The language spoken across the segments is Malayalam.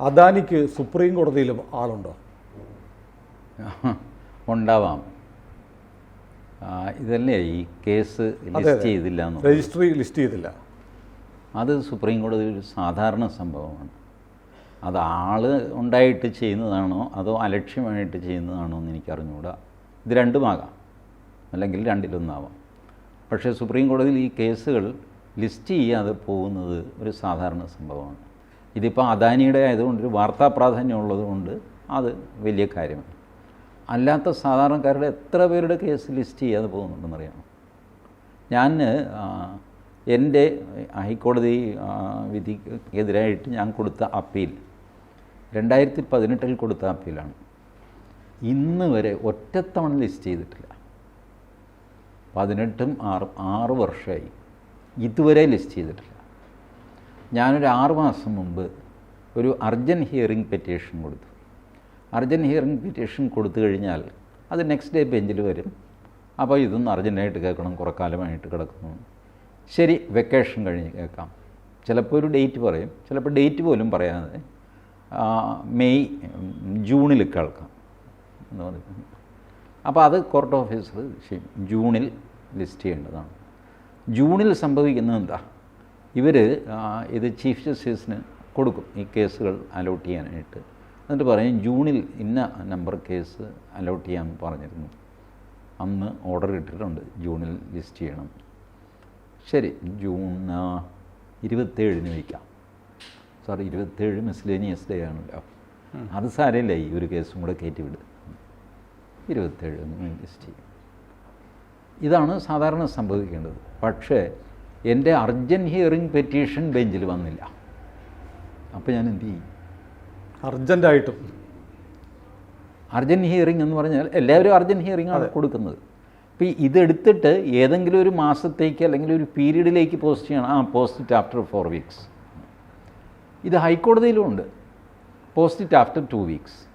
അദാനിക്ക് സുപ്രീം കോടതിയിലും ആളുണ്ടോ? ഉണ്ടാവാം. ഇതല്ലേ ഈ കേസ് ലിസ്റ്റ് ചെയ്തില്ല രജിസ്ട്രി ലിസ്റ്റ് ചെയ്തില്ല. അത് സുപ്രീം കോടതി ഒരു സാധാരണ സംഭവമാണ്. അത് ആൾ ഉണ്ടായിട്ട് ചെയ്യുന്നതാണോ? അതോ അലക്ഷ്യമായിട്ട് ചെയ്യുന്നതാണോ എന്ന് എനിക്ക് അറിഞ്ഞുകൂടാ ഇത് രണ്ടുമാകാം. അല്ലെങ്കിൽ രണ്ടിലൊന്നാവാം. പക്ഷേ സുപ്രീം കോടതിയിൽ ഈ കേസുകൾ ലിസ്റ്റ് ചെയ്യാതെ പോകുന്നത് ഒരു സാധാരണ സംഭവമാണ്. ഇതിപ്പോൾ അദാനിയുടെ ആയതുകൊണ്ട് ഒരു വാർത്താ പ്രാധാന്യം ഉള്ളതുകൊണ്ട് അത് വലിയ കാര്യമാണ് അല്ലാത്ത സാധാരണക്കാരുടെ എത്ര പേരുടെ കേസ് ലിസ്റ്റ് ചെയ്യാതെ പോകുന്നുണ്ടെന്നറിയാം ഞാൻ എന്റെ ഹൈക്കോടതി വിധിക്കെതിരായിട്ട് ഞാൻ കൊടുത്ത അപ്പീൽ രണ്ടായിരത്തി പതിനെട്ടിൽ കൊടുത്ത അപ്പീലാണ്. ഇന്ന് വരെ ഒറ്റത്തവണ ലിസ്റ്റ് ചെയ്തിട്ടില്ല. പതിനെട്ടും ആറ് ആറ് വർഷമായി ഇതുവരെ ലിസ്റ്റ് ചെയ്തിട്ടില്ല. ഞാനൊരു ആറു മാസം മുമ്പ് ഒരു അർജന്റ് ഹിയറിംഗ് പെറ്റീഷൻ കൊടുത്തു. അർജന്റ് ഹിയറിംഗ് പെറ്റീഷൻ കൊടുത്തു കഴിഞ്ഞാൽ അത് നെക്സ്റ്റ് ഡേ ബെഞ്ചിൽ വരും. അപ്പോൾ ഇതൊന്നും അർജന്റായിട്ട് കേൾക്കണം കുറേ കാലമായിട്ട് കിടക്കുന്നു. ശരി വെക്കേഷൻ കഴിഞ്ഞ് കേൾക്കാം. ചിലപ്പോൾ ഒരു ഡേറ്റ് പറയും ചിലപ്പോൾ ഡേറ്റ് പോലും പറയാതെ മെയ് ജൂണിൽ കേൾക്കാം എന്ന് പറയും. അപ്പോൾ അത് കോർട്ട് ഓഫീസർ ജൂണിൽ ലിസ്റ്റ് ചെയ്യേണ്ടതാണ്. ജൂണിൽ സംഭവിക്കുന്നത് എന്താ? ഇവർ ഇത് ചീഫ് ജസ്റ്റിസിന് കൊടുക്കും ഈ കേസുകൾ അലോട്ട് ചെയ്യാനായിട്ട്. എന്നിട്ട് പറയും ജൂണിൽ ഇന്ന നമ്പർ കേസ് അലോട്ട് ചെയ്യാൻ പറഞ്ഞിരുന്നു. അന്ന് ഓർഡർ ഇട്ടിട്ടുണ്ട് ജൂണിൽ ലിസ്റ്റ് ചെയ്യണം. ശരി ജൂൺ ഇരുപത്തേഴിന് വയ്ക്കാം. സാർ ഇരുപത്തേഴ് മിസ്ലേനിയസ് ഡേ ആണല്ലോ അത് സാരമില്ല ഈ ഒരു കേസും കൂടെ കയറ്റി വിട്. ഇരുപത്തേഴ് ലിസ്റ്റ് ചെയ്യും. ഇതാണ് സാധാരണ സംഭവിക്കേണ്ടത്. പക്ഷേ എന്റെ അർജന്റ് ഹിയറിംഗ് പെറ്റീഷൻ ബെഞ്ചിൽ വന്നില്ല. അപ്പോൾ ഞാൻ എന്ത് ചെയ്യും? അർജന്റായിട്ടും അർജന്റ് ഹിയറിംഗ് എന്ന് പറഞ്ഞാൽ എല്ലാവരും അർജന്റ് ഹിയറിംഗ് ആണ് കൊടുക്കുന്നത്. അപ്പോൾ ഇതെടുത്തിട്ട് ഏതെങ്കിലും ഒരു മാസത്തേക്ക് അല്ലെങ്കിൽ ഒരു പീരീഡിലേക്ക് പോസ്റ്റ് ചെയ്യണം. ആ പോസ്റ്റ് ആഫ്റ്റർ ഫോർ വീക്സ്. ഇത് ഹൈക്കോടതിയിലും ഉണ്ട്. Post after two weeks.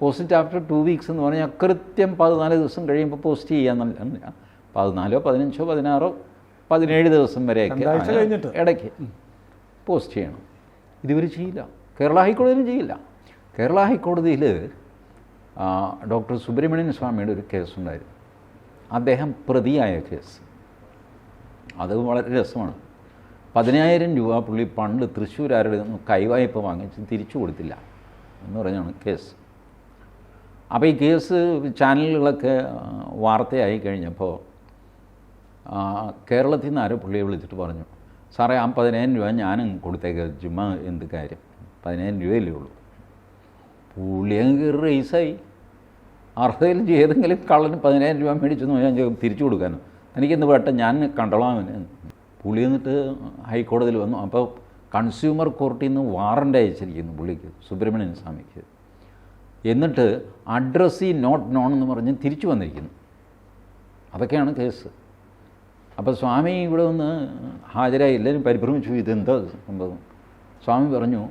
Post it after two weeks എന്ന് പറഞ്ഞാൽ കൃത്യം പതിനാല് ദിവസം കഴിയുമ്പോൾ പോസ്റ്റ് ചെയ്യാന്നല്ല പതിനാലോ പതിനഞ്ചോ പതിനാറോ പതിനേഴ് ദിവസം വരെയൊക്കെ. ഇടയ്ക്ക് പോസ്റ്റ് ചെയ്യണം. ഇതിവർ ചെയ്യില്ല. കേരള ഹൈക്കോടതിയിലും ചെയ്യില്ല. കേരള ഹൈക്കോടതിയിൽ ഡോക്ടർ സുബ്രഹ്മണ്യൻ സ്വാമിയുടെ ഒരു കേസുണ്ടായിരുന്നു. അദ്ദേഹം പ്രതിയായ കേസ്. അത് വളരെ രസമാണ്. പതിനായിരം രൂപ പുള്ളി പണ്ട് തൃശ്ശൂർ ആരുടെ നിന്ന് കൈവായ്പ വാങ്ങിച്ച് തിരിച്ചു കൊടുത്തില്ല എന്ന് പറഞ്ഞാണ് കേസ്. അപ്പോൾ ഈ കേസ് ചാനലുകളൊക്കെ വാർത്തയായി കഴിഞ്ഞപ്പോൾ കേരളത്തിൽ നിന്ന് ആരോ പുള്ളിയെ വിളിച്ചിട്ട് പറഞ്ഞു സാറേ ആ പതിനായിരം രൂപ ഞാനും കൊടുത്തേക്ക ചുമ്മാ എന്ത് കാര്യം? പതിനായിരം രൂപയല്ലേ ഉള്ളൂ. പുള്ളി അങ്ങ് കയറി റേസായി അർഹതയിൽ ഏതെങ്കിലും കള്ളന് പതിനായിരം രൂപ മേടിച്ചെന്ന് ഞാൻ തിരിച്ചു കൊടുക്കാനോ? എനിക്കെന്ത് വേട്ട ഞാൻ കണ്ടോളാം പുള്ളി എന്നിട്ട് ഹൈക്കോടതിയിൽ വന്നു. അപ്പോൾ കൺസ്യൂമർ കോർട്ടിൽ നിന്ന് വാറന്റ് അയച്ചിരിക്കുന്നു പുള്ളിക്ക് സുബ്രഹ്മണ്യൻ സ്വാമിക്ക്. എന്നിട്ട് അഡ്രസ്സി നോട്ട് നോൺ എന്ന് പറഞ്ഞ് തിരിച്ചു വന്നിരിക്കുന്നു. അതൊക്കെയാണ് കേസ്. അപ്പോൾ സ്വാമി ഇവിടെ ഒന്ന് ഹാജരായി എല്ലാവരും പരിഭ്രമിച്ചു. ഇതെന്താ സംഭവം? സ്വാമി പറഞ്ഞു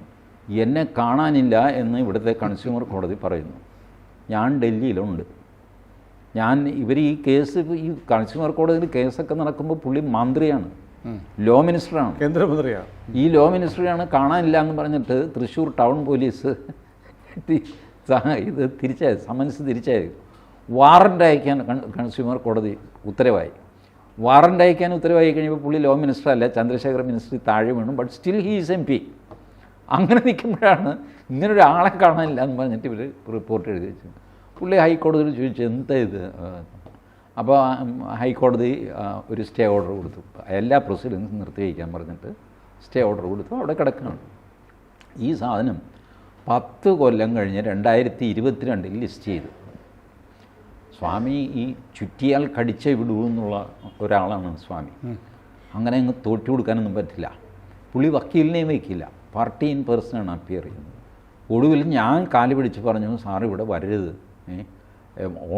എന്നെ കാണാനില്ല എന്ന് ഇവിടുത്തെ കൺസ്യൂമർ കോടതി പറയുന്നു. ഞാൻ ഡൽഹിയിലുണ്ട്. ഞാൻ ഇവർ ഈ കേസ് ഈ കൺസ്യൂമർ കോടതിയിൽ കേസൊക്കെ നടക്കുമ്പോൾ പുള്ളി മന്ത്രിയാണ്. ലോ മിനിസ്റ്ററാണ് കേന്ദ്രമന്ത്രിയാണ്. ഈ ലോ മിനിസ്റ്ററിയാണ് കാണാനില്ല എന്ന് പറഞ്ഞിട്ട് തൃശ്ശൂർ ടൗൺ പോലീസ് ഇത് തിരിച്ചയച്ചു സമൻസ് തിരിച്ചയച്ചു വാറന്റ് അയക്കാൻ കൺസ്യൂമർ കോടതി ഉത്തരവായി. വാറന്റ് അയക്കാൻ ഉത്തരവായി കഴിഞ്ഞപ്പോൾ പുള്ളി ലോ മിനിസ്റ്റർ അല്ല ചന്ദ്രശേഖർ മിനിസ്റ്റർ താഴെ വീണു. But still he is M P അങ്ങനെ നിൽക്കുമ്പോഴാണ് ഇങ്ങനൊരു ആളെ കാണാനില്ല എന്ന് പറഞ്ഞിട്ട് ഇവർ റിപ്പോർട്ട് എഴുതി വെച്ചു. പുള്ളി ഹൈക്കോടതിയിൽ ചോദിച്ചു എന്താ ഇത്? അപ്പോൾ ഹൈക്കോടതി ഒരു സ്റ്റേ ഓർഡർ കൊടുത്തു. എല്ലാ പ്രൊസീഡിങ്സും നിർത്തിവയ്ക്കാൻ പറഞ്ഞിട്ട് സ്റ്റേ ഓർഡർ കൊടുത്തു. അവിടെ കിടക്കുകയാണ്. ഈ സാധനം പത്ത് കൊല്ലം കഴിഞ്ഞ് രണ്ടായിരത്തി ഇരുപത്തിരണ്ടിൽ ലിസ്റ്റ് ചെയ്തു. സ്വാമി ഈ ചുറ്റിയാൽ കടിച്ചേ വിടൂ എന്നുള്ള ഒരാളാണ് സ്വാമി. അങ്ങനെ അങ്ങ് തോറ്റു കൊടുക്കാനൊന്നും പറ്റില്ല. പുള്ളി വക്കീലിനെയും വയ്ക്കില്ല. പാർട്ടി ഇൻ പേഴ്സണാണ് അപ്പിയർ ചെയ്യുന്നത്. ഒടുവിൽ ഞാൻ കാൽ പിടിച്ച് പറഞ്ഞു സാർ ഇവിടെ വരരുത്.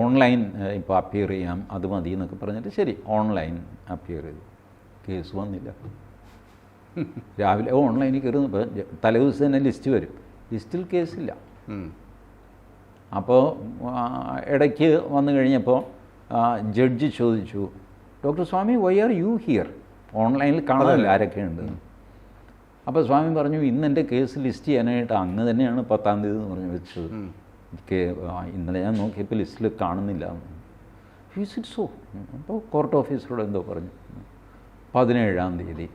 ഓൺലൈൻ ഇപ്പോൾ അപ്പിയർ ചെയ്യാം. അത് മതി എന്നൊക്കെ പറഞ്ഞിട്ട് ശരി ഓൺലൈൻ അപ്പിയർ ചെയ്തു. കേസ് വന്നില്ല. രാവിലെ ഓൺലൈനിൽ കയറുന്നു. തലേ തലേദിവസം തന്നെ ലിസ്റ്റ് വരും. ലിസ്റ്റിൽ കേസില്ല. അപ്പോൾ ഇടയ്ക്ക് വന്നു കഴിഞ്ഞപ്പോൾ ജഡ്ജ് ചോദിച്ചു doctor Swamy why are you here ഓൺലൈനിൽ കാണാമല്ലോ ആരൊക്കെയുണ്ട്? അപ്പോൾ സ്വാമി പറഞ്ഞു ഇന്ന് എന്റെ കേസ് ലിസ്റ്റ് ചെയ്യാനായിട്ട് അങ്ങ് തന്നെയാണ് പത്താം തീയതി എന്ന് പറഞ്ഞു വെച്ചത്. ഇന്നലെ ഞാൻ നോക്കിയപ്പോൾ ലിസ്റ്റിൽ കാണുന്നില്ല. ഇറ്റ് സോ അപ്പോൾ കോർട്ട് ഓഫീസറോട് എന്തോ പറഞ്ഞു. പതിനേഴാം തീയതി.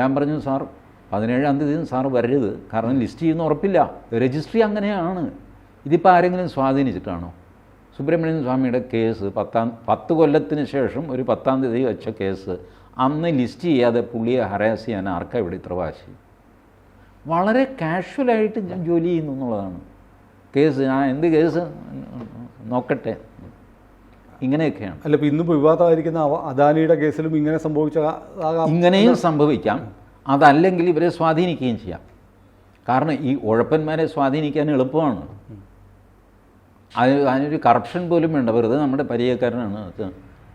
ഞാൻ പറഞ്ഞു സാർ പതിനേഴാം തീയതി സാർ വരരുത്. കാരണം ലിസ്റ്റ് ചെയ്യുന്ന ഉറപ്പില്ല. രജിസ്ട്രി അങ്ങനെയാണ്. ഇതിപ്പോൾ ആരെങ്കിലും സ്വാധീനിച്ചിട്ടാണോ? സുബ്രഹ്മണ്യൻ സ്വാമിയുടെ കേസ് പത്താം പത്ത് കൊല്ലത്തിന് ശേഷം ഒരു പത്താം തീയതി വെച്ച കേസ് അന്ന് ലിസ്റ്റ് ചെയ്യാതെ പുള്ളിയെ ഹരാസ് ചെയ്യാൻ ആർക്കാ ഇവിടെ ഇത്ര വാശി? വളരെ കാഷ്വലായിട്ട് ഞാൻ ജോലി ചെയ്യുന്നു എന്നുള്ളതാണ്. കേസ് ഞാൻ എന്ത് കേസ്? നോക്കട്ടെ. ഇങ്ങനെയൊക്കെയാണ്. അല്ല ഇപ്പം ഇന്നിപ്പോൾ വിവാദമായിരിക്കുന്ന അദാനിയുടെ കേസിലും ഇങ്ങനെ സംഭവിച്ച ഇങ്ങനെയും സംഭവിക്കാം. അതല്ലെങ്കിൽ ഇവരെ സ്വാധീനിക്കുകയും ചെയ്യാം. കാരണം ഈ ഉഴപ്പന്മാരെ സ്വാധീനിക്കാൻ എളുപ്പമാണ്. അത് അതിനൊരു കറപ്ഷൻ പോലും വേണ്ട. വെറുതെ നമ്മുടെ പരിചയക്കാരനാണ്. അത്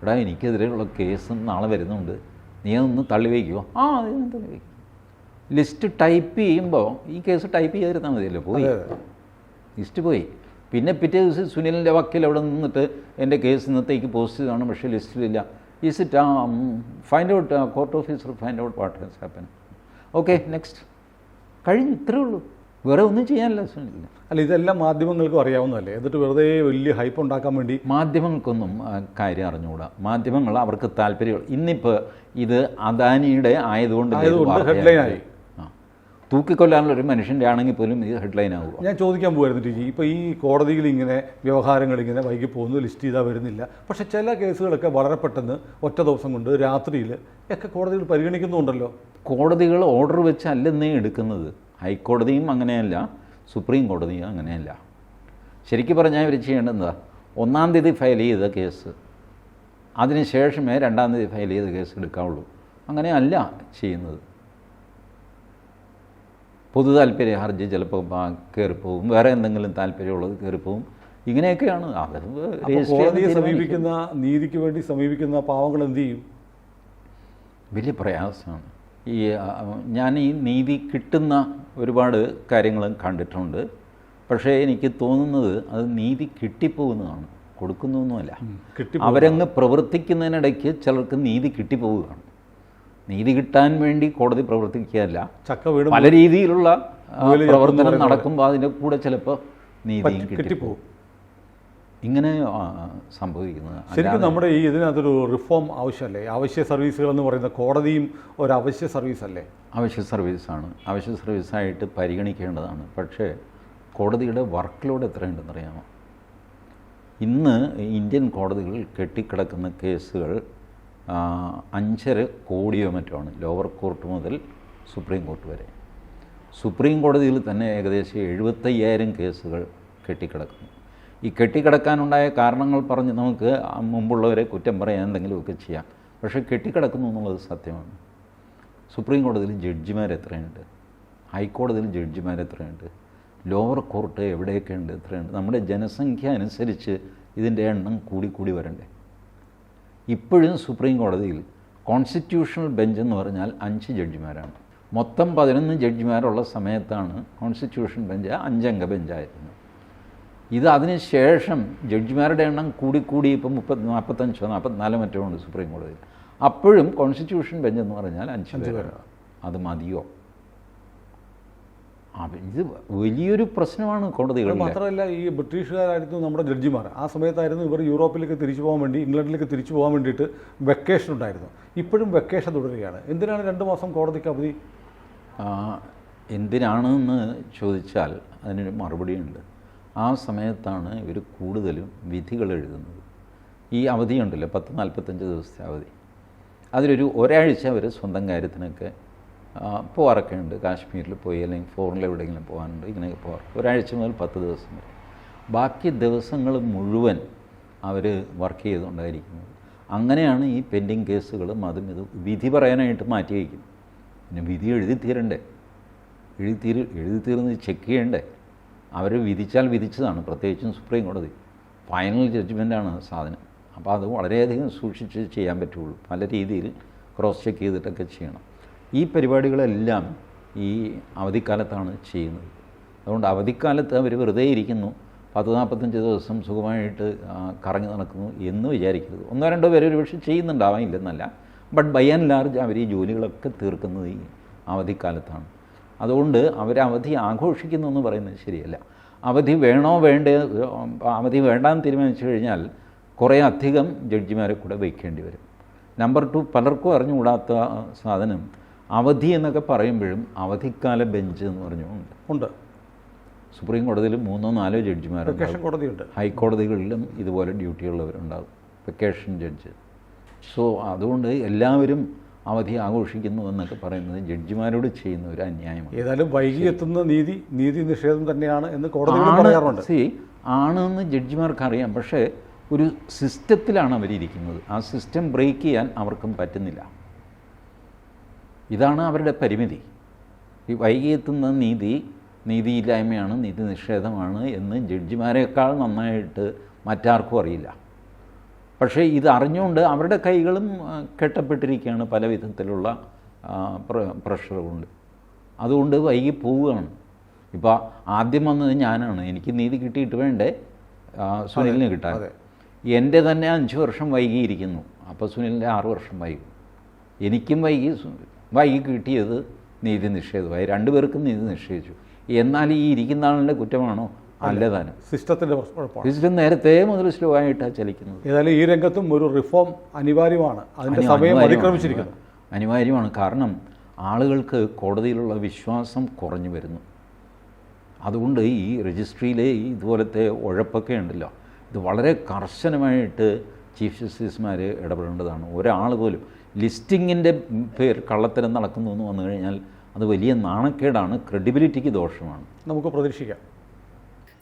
എടാ എനിക്കെതിരെയുള്ള കേസ് നാളെ വരുന്നുണ്ട്. നീ അതൊന്ന് തള്ളി വയ്ക്കുമോ ആ അത് ഞാൻ തള്ളി വയ്ക്കും. ലിസ്റ്റ് ടൈപ്പ് ചെയ്യുമ്പോൾ ഈ കേസ് ടൈപ്പ് ചെയ്തിരുന്നാൽ മതിയല്ലോ. പോയി. ലിസ്റ്റ് പോയി. പിന്നെ പിറ്റേ ദിവസം സുനിലിന്റെ വക്കീൽ അവിടെ നിന്നിട്ട് എന്റെ കേസ് ഇന്നത്തേക്ക് പോസ്റ്റ് ചെയ്താണ് പക്ഷേ ലിസ്റ്റിലില്ല. Is it find out court officer find out what has happen okay next കഴിഞ്ഞു ഇത്രേ ഉള്ളൂ. വേറെ ഒന്നും ചെയ്യാനില്ല സുനിലിന് അല്ല ഇതെല്ലാം മാധ്യമങ്ങൾക്കും അറിയാവുന്നതല്ലേ? എന്നിട്ട് വെറുതെ വലിയ ഹൈപ്പ് ഉണ്ടാക്കാൻ വേണ്ടി മാധ്യമങ്ങൾക്കൊന്നും കാര്യം അറിഞ്ഞുകൂടാ. മാധ്യമങ്ങൾ അവർക്ക് താല്പര്യം ഇന്നിപ്പോൾ ഇത് അദാനിയുടെ ആയതുകൊണ്ട് ഹെഡ്ലൈനായി. തൂക്കിക്കൊല്ലാനുള്ള ഒരു മനുഷ്യന്റെ ആണെങ്കിൽ പോലും ഇത് ഹെഡ്ലൈൻ ആവുക. ഞാൻ ചോദിക്കാൻ പോയിരുന്നു ടീച്ചി ഇപ്പോൾ ഈ കോടതിയിൽ ഇങ്ങനെ വ്യവഹാരങ്ങൾ ഇങ്ങനെ വൈകി പോകുന്നു ലിസ്റ്റ് ചെയ്താൽ വരുന്നില്ല. പക്ഷേ ചില കേസുകളൊക്കെ വളരെ പെട്ടെന്ന് ഒറ്റ ദിവസം കൊണ്ട് രാത്രിയിൽ ഒക്കെ കോടതികൾ പരിഗണിക്കുന്നുണ്ടല്ലോ. കോടതികൾ ഓർഡർ വെച്ചല്ലെന്നേ എടുക്കുന്നത്? ഹൈക്കോടതിയും അങ്ങനെയല്ല സുപ്രീം കോടതിയും അങ്ങനെയല്ല. ശരിക്കും പറഞ്ഞാൽ ഇവർ ചെയ്യേണ്ടത് ഒന്നാം തീയതി ഫയൽ ചെയ്ത കേസ് അതിന് ശേഷമേ രണ്ടാം തീയതി ഫയൽ ചെയ്ത കേസ് എടുക്കാവുള്ളൂ. അങ്ങനെയല്ല ചെയ്യുന്നത്. പൊതു താല്പര്യ ഹർജി ചിലപ്പോൾ കയറിപ്പോവും വേറെ എന്തെങ്കിലും താല്പര്യമുള്ളത് കയറിപ്പോവും ഇങ്ങനെയൊക്കെയാണ്. കോടതിയെ സമീപിക്കുന്ന നീതിക്ക് വേണ്ടി സമീപിക്കുന്ന പാവങ്ങൾ എന്ത് ചെയ്യും? വലിയ പ്രയാസമാണ്. ഈ ഞാൻ ഈ നീതി കിട്ടുന്ന ഒരുപാട് കാര്യങ്ങളും കണ്ടിട്ടുണ്ട്. പക്ഷേ എനിക്ക് തോന്നുന്നത് അത് നീതി കിട്ടിപ്പോകുന്നതാണ്. കൊടുക്കുന്നൊന്നുമല്ല. കിട്ടി അവരങ്ങ് പ്രവർത്തിക്കുന്നതിനിടയ്ക്ക് ചിലർക്ക് നീതി കിട്ടിപ്പോവുകയാണ് നീതി കിട്ടാൻ വേണ്ടി കോടതി പ്രവർത്തിക്കുകയല്ല. ചക്ക വീട് പല രീതിയിലുള്ള പ്രവർത്തനം നടക്കുമ്പോൾ അതിന്റെ കൂടെ ചിലപ്പോൾ നീതിയും കിട്ടിപ്പോകും. ഇങ്ങനെ സംഭവിക്കുന്നത്. ശരിക്കും നമ്മുടെ ഈ ഇതിനകത്തൊരു റിഫോം ആവശ്യമല്ലേ? അവശ്യ സർവീസുകൾ എന്ന് പറയുന്ന കോടതിയും ഒരു അവശ്യ സർവീസ് അല്ലേ അവശ്യ സർവീസാണ്. അവശ്യ സർവീസായിട്ട് പരിഗണിക്കേണ്ടതാണ്. പക്ഷേ കോടതിയുടെ വർക്ക് ലോഡ് എത്രയുണ്ടെന്ന് അറിയാമോ ഇന്ന് ഇന്ത്യൻ കോടതികളിൽ കെട്ടിക്കിടക്കുന്ന കേസുകൾ അഞ്ചര കോടിയോ മറ്റോ ആണ് ലോവർ കോർട്ട് മുതൽ സുപ്രീം കോർട്ട് വരെ. സുപ്രീം കോടതിയിൽ തന്നെ ഏകദേശം എഴുപത്തയ്യായിരം കേസുകൾ കെട്ടിക്കിടക്കുന്നു. ഈ കെട്ടിക്കിടക്കാനുണ്ടായ കാരണങ്ങൾ പറഞ്ഞ് നമുക്ക് മുമ്പുള്ളവരെ കുറ്റം പറയാൻ എന്തെങ്കിലുമൊക്കെ ചെയ്യാം. പക്ഷേ കെട്ടിക്കിടക്കുന്നു എന്നുള്ളത് സത്യമാണ്. സുപ്രീം കോടതിയിൽ ജഡ്ജിമാർ എത്രയുണ്ട്? ഹൈക്കോടതിയിൽ ജഡ്ജിമാർ എത്രയുണ്ട്? ലോവർ കോർട്ട് എവിടെയൊക്കെ ഉണ്ട്? എത്രയുണ്ട്? നമ്മുടെ ജനസംഖ്യ അനുസരിച്ച് ഇതിന്റെ എണ്ണം കൂടിക്കൂടി കൂടി വരണ്ടേ? ഇപ്പോഴും സുപ്രീം കോടതിയിൽ കോൺസ്റ്റിറ്റ്യൂഷണൽ ബെഞ്ച് എന്ന് പറഞ്ഞാൽ അഞ്ച് ജഡ്ജിമാരാണ് മൊത്തം പതിനൊന്ന് ജഡ്ജിമാരുള്ള സമയത്താണ് കോൺസ്റ്റിറ്റ്യൂഷൻ ബെഞ്ച് അഞ്ചംഗ ബെഞ്ചായിരുന്നത് ഇത് അതിന് ശേഷം ജഡ്ജിമാരുടെ എണ്ണം കൂടിക്കൂടി ഇപ്പം മുപ്പത്തി നാൽപ്പത്തഞ്ചോ നാൽപ്പത്തിനാലോ മറ്റോ ഉണ്ട് സുപ്രീം കോടതിയിൽ. അപ്പോഴും കോൺസ്റ്റിറ്റ്യൂഷൻ ബെഞ്ച് എന്ന് പറഞ്ഞാൽ അഞ്ച് പേരാണ്. അത് മതിയോ? ഇത് വലിയൊരു പ്രശ്നമാണ് കോടതികൾ മാത്രമല്ല ഈ ബ്രിട്ടീഷുകാരായിരുന്നു നമ്മുടെ ജഡ്ജിമാർ. ആ സമയത്തായിരുന്നു ഇവർ യൂറോപ്പിലേക്ക് തിരിച്ചു പോകാൻ വേണ്ടി ഇംഗ്ലണ്ടിലേക്ക് തിരിച്ചു പോകാൻ വേണ്ടിയിട്ട് വെക്കേഷൻ ഉണ്ടായിരുന്നു. ഇപ്പോഴും വെക്കേഷൻ തുടരുകയാണ്. എന്തിനാണ് രണ്ട് മാസം കോടതിക്ക് അവധി? എന്തിനാണെന്ന് ചോദിച്ചാൽ അതിനൊരു മറുപടിയുണ്ട്. ആ സമയത്താണ് ഇവർ കൂടുതലും വിധികൾ എഴുതുന്നത്. ഈ അവധിയുണ്ടല്ലോ പത്ത് നാൽപ്പത്തഞ്ച് ദിവസത്തെ അവധി. അതിലൊരു ഒരാഴ്ച അവർ സ്വന്തം കാര്യത്തിനൊക്കെ പോകാറൊക്കെ ഉണ്ട്. കാശ്മീരിൽ പോയി അല്ലെങ്കിൽ ഫോറിനിൽ എവിടെയെങ്കിലും പോകാനുണ്ട് ഇങ്ങനെയൊക്കെ പോകാറ് ഒരാഴ്ച മുതൽ പത്ത് ദിവസം വരെ. ബാക്കി ദിവസങ്ങൾ മുഴുവൻ അവർ വർക്ക് ചെയ്തുകൊണ്ടായിരിക്കുന്നത് അങ്ങനെയാണ് ഈ പെൻഡിങ് കേസുകളും അതും ഇത് വിധി പറയാനായിട്ട് മാറ്റി വയ്ക്കും പിന്നെ വിധി എഴുതി തീരണ്ടേ എഴുതി തീര് എഴുതി തീർന്ന് ചെക്ക് ചെയ്യണ്ടേ? അവർ വിധിച്ചാൽ വിധിച്ചതാണ് പ്രത്യേകിച്ചും സുപ്രീം കോടതി. ഫൈനൽ ജഡ്ജ്മെന്റാണ് സാധനം. അപ്പോൾ അത് വളരെയധികം സൂക്ഷിച്ച് ചെയ്യാൻ പറ്റുള്ളൂ. പല രീതിയിൽ ക്രോസ് ചെക്ക് ചെയ്തിട്ടൊക്കെ ചെയ്യണം. ഈ പരിപാടികളെല്ലാം ഈ അവധിക്കാലത്താണ് ചെയ്യുന്നത്. അതുകൊണ്ട് അവധിക്കാലത്ത് അവർ വെറുതെ ഇരിക്കുന്നു. പത്ത് നാൽപ്പത്തഞ്ച് ദിവസം സുഖമായിട്ട് കറങ്ങി നടക്കുന്നു എന്ന് വിചാരിക്കരുത്. ഒന്നോ രണ്ടോ പേര് ഒരുപക്ഷെ ചെയ്യുന്നുണ്ടാവാനില്ലെന്നല്ല ബട്ട് ബൈ ആൻഡ് ലാർജ് അവർ ഈ ജോലികളൊക്കെ തീർക്കുന്നത് ഈ അവധിക്കാലത്താണ്. അതുകൊണ്ട് അവർ അവധി ആഘോഷിക്കുന്നു എന്ന് പറയുന്നത് ശരിയല്ല. അവധി വേണോ വേണ്ടേ അവധി വേണ്ടാന്ന് തീരുമാനിച്ചു കഴിഞ്ഞാൽ കുറേ അധികം ജഡ്ജിമാരെ കൂടെ വയ്ക്കേണ്ടി വരും. നമ്പർ ടു പലർക്കും അറിഞ്ഞുകൂടാത്ത സാധനം അവധി എന്നൊക്കെ പറയുമ്പോഴും അവധിക്കാല ബെഞ്ച് എന്ന് പറഞ്ഞുകൊണ്ട് ഉണ്ട്. സുപ്രീം കോടതിയിൽ മൂന്നോ നാലോ ജഡ്ജിമാരുണ്ട് കോടതിയുണ്ട്. ഹൈക്കോടതികളിലും ഇതുപോലെ ഡ്യൂട്ടിയുള്ളവരുണ്ടാകും വെക്കേഷൻ ജഡ്ജ് സോ അതുകൊണ്ട് എല്ലാവരും അവധി ആഘോഷിക്കുന്നു എന്നൊക്കെ പറയുന്നത് ജഡ്ജിമാരോട് ചെയ്യുന്ന ഒരു അന്യായമാണ്. ഏതായാലും വൈകി എത്തുന്ന നീതി നീതി നിഷേധം തന്നെയാണ് എന്ന് കോടതി പറയാറുണ്ട്. സി ആണെന്ന് ജഡ്ജിമാർക്ക് അറിയാം പക്ഷേ ഒരു സിസ്റ്റത്തിലാണ് അവരിയ്ക്കുന്നത് ആ സിസ്റ്റം ബ്രേക്ക് ചെയ്യാൻ അവർക്കും പറ്റുന്നില്ല. ഇതാണ് അവരുടെ പരിമിതി. ഈ വൈകി എത്തുന്ന നീതി നീതിയില്ലായ്മയാണ് നീതി നിഷേധമാണ് എന്ന് ജഡ്ജിമാരെക്കാൾ നന്നായിട്ട് മറ്റാർക്കും അറിയില്ല. പക്ഷേ ഇത് അറിഞ്ഞുകൊണ്ട് അവരുടെ കൈകളും കെട്ടപ്പെട്ടിരിക്കുകയാണ് പല വിധത്തിലുള്ള പ്ര- പ്രഷർ കൊണ്ട് അതുകൊണ്ട് വൈകി പോവുകയാണ്. ഇപ്പോൾ ആദ്യം വന്നത് ഞാനാണ്. എനിക്ക് നീതി കിട്ടിയിട്ട് വേണ്ടേ? സുനിലിന് കിട്ടാൻ. എന്റെ തന്നെ അഞ്ച് വർഷം വൈകിയിരിക്കുന്നു. അപ്പോൾ സുനിലിന്റെ ആറ് വർഷം വൈകി. എനിക്കും വൈകി വൈകി കിട്ടിയത് നീതി നിഷേധമായി. രണ്ടുപേർക്കും നീതി നിഷേധിച്ചു. എന്നാൽ ഈ ഇരിക്കുന്ന ആളിന്റെ കുറ്റമാണോ? അല്ല? താനും സിസ്റ്റത്തിന്റെ സിസ്റ്റം നേരത്തെ മുതൽ സ്ലോ ആയിട്ടാണ് ചലിക്കുന്നത്. ഏതായാലും ഈ രംഗത്തും ഒരു റിഫോം അനിവാര്യമാണ്. അതിന്റെ സമയം അനിവാര്യമാണ്. അതിക്രമിച്ചിരിക്കുന്നു. അനിവാര്യമാണ്. കാരണം ആളുകൾക്ക് കോടതിയിലുള്ള വിശ്വാസം കുറഞ്ഞു വരുന്നു. അതുകൊണ്ട് ഈ രജിസ്ട്രിയിലെ ഇതുപോലത്തെ ഉഴപ്പൊക്കെ ഉണ്ടല്ലോ. ഇത് വളരെ കർശനമായിട്ട് ചീഫ് ജസ്റ്റിസുമാർ ഇടപെടേണ്ടതാണ്. ഒരാൾ പോലും ലിസ്റ്റിങ്ങിന്റെ പേര് കള്ളത്തരം നടക്കുന്നു എന്ന് വന്നു കഴിഞ്ഞാൽ അത് വലിയ നാണക്കേടാണ് ക്രെഡിബിലിറ്റിക്ക് ദോഷമാണ്. നമുക്ക് പ്രതീക്ഷിക്കാം.